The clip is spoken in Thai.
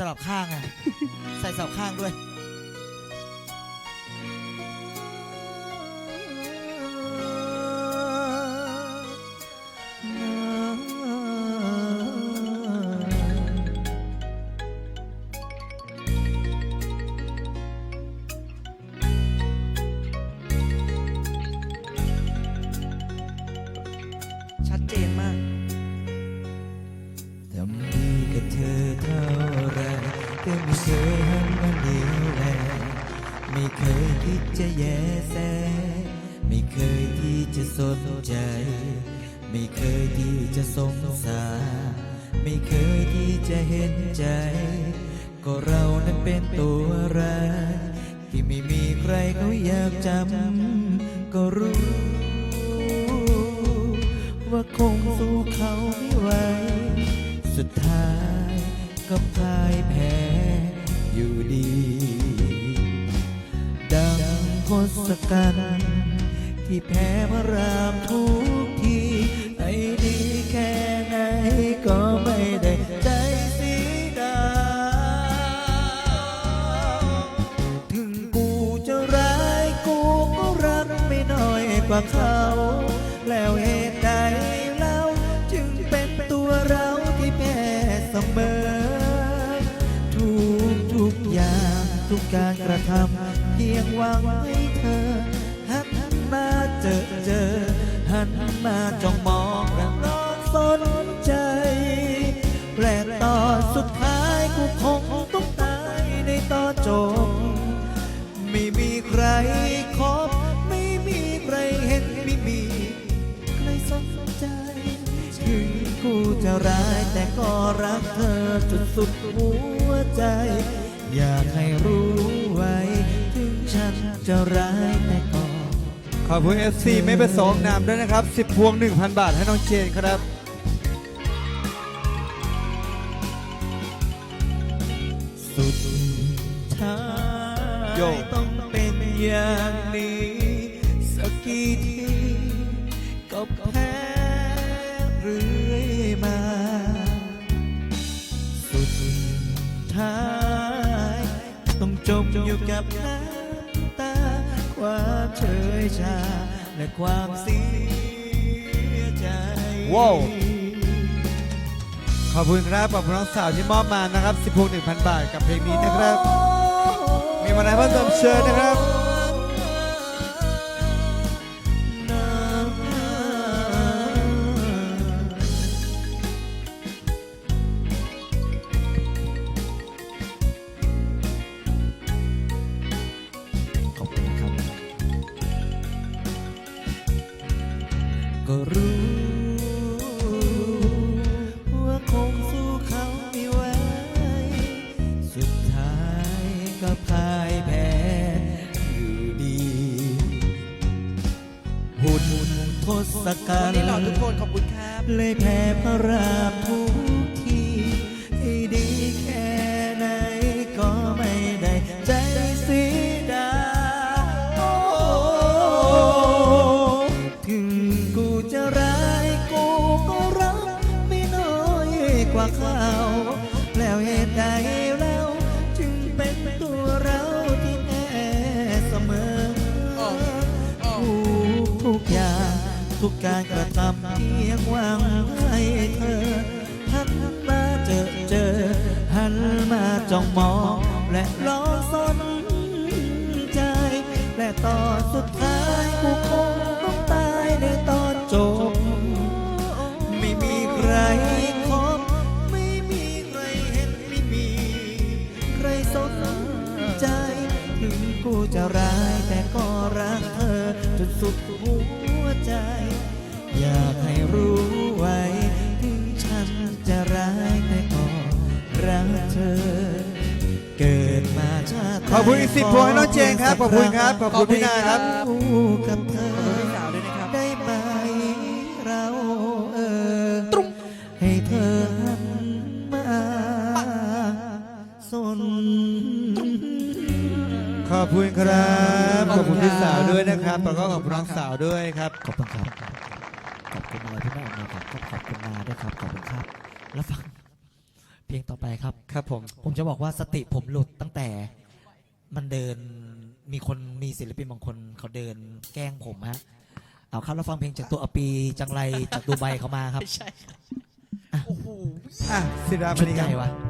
ตลับข้างไง ใส่สลับข้างด้วย ก็ไม่เคยหันมาเดียวแลไม่เคยคิดจะแยแสไม่เคยที่จะสนใจ ไม่เคยที่จะสงสารไม่เคยที่จะเห็นใจ ก็เรานั้นเป็นตัวร้ายที่ไม่มีใครเขาอยากจำก็รู้ ว่าคงสู้เขาไม่ไหวสุดท้าย ก็พ่ายแพ้อยู่ดี ดังทศกัณฐ์ที่แพ้พระรามทุกทีไอ้ดีแค่ไหนก็ไม่ได้ใจสีดา ถึงกูจะร้ายกูก็รักไม่น้อยกว่าเขา แล้วเหตุใดเล่าจึงเป็นตัวเราที่แพ้เสมอ ทุกการกระทำเพียงหวังให้เธอ หันมาเจอเจอ หันมาจ้องมองและรอสนใจและตอนสุดท้ายกูคงต้องตายในตอนจบ ไม่มีใครคบไม่มีใครเห็นไม่มีใครสนใจถึงกูจะร้ายแต่ก็รักเธอจนสุดหัวใจ อยากให้รู้ไว้ ถึงฉันจะร้ายแต่ก็ขอบคุณ FC ไม่ประสงค์นามด้วยนะครับ 10 พวง 1,000 บาทให้น้องเจนครับ สุดท้าโยยต้องเป็นอย่างนี้ สักกี่ทีก็แพ้เรื่อยมา อยู่กับน้ำตา ความเฉยชา และความเสียใจว้าวขอบคุณครับขอบคุณน้องสาวที่มอบมานะครับ10พวง1,000 บาทกับเพลงนี้นะครับ มีมาไหนเพิ่มเติมเชิญนะครับ ก็รู้ ว่าคงสู้เขาไม่ไหว สุดท้ายก็พ่ายแพ้อยู่ดีหุ่นทศกัณฐ์นี่หล่อทุกคนขอบคุณครับเลยแพ้พระรา ทุกอย่าง ทุกการกระทำเพียงหวังให้เธอหันมาเจอเจอ หันมาจ้องมอง และรอสนใจ และตอนสุดท้ายกูคงต้องตายในตอนจบ ไม่มีใครคบไม่มีใครเห็นไม่มี ใครสนใจ ถึงกูจะร้ายแต่ก็รัก สุดหัวใจ อยากให้รู้ไว้ ถึงฉันจะร้ายแต่ก็รักเธอ เกิดมาชาติขอบคุณอีก10พวงให้น้องเจนครับขอบคุณครับขอบคุณพี่นาครับคู่กับเธอขอบคุณพี่สาวด้วยนะครับได้ไหมเราเออตรุให้เธอหันมาสน ขอบคุณครับ ขอบคุณพี่สาวด้วยนะครับแล้วก็ขอบคุณน้องสาวด้วยครับ ขอบคุณครับ ขอบคุณอะไรที่ไม่ออกมาครับขอบคุณนาด้วยครับ ขอบคุณครับ แล้วฟังเพลงต่อไปครับ ครับผม ผมจะบอกว่าสติผมหลุดตั้งแต่มันเดิน มีคนมีศิลปินบางคนเขาเดินแกล้งผมฮะ เอาครับเราฟังเพลงจากตัวอปีจังไรจากดูไบเขามาครับไม่ใช่อะศิลาพชุดนีใหครัญ่บวะ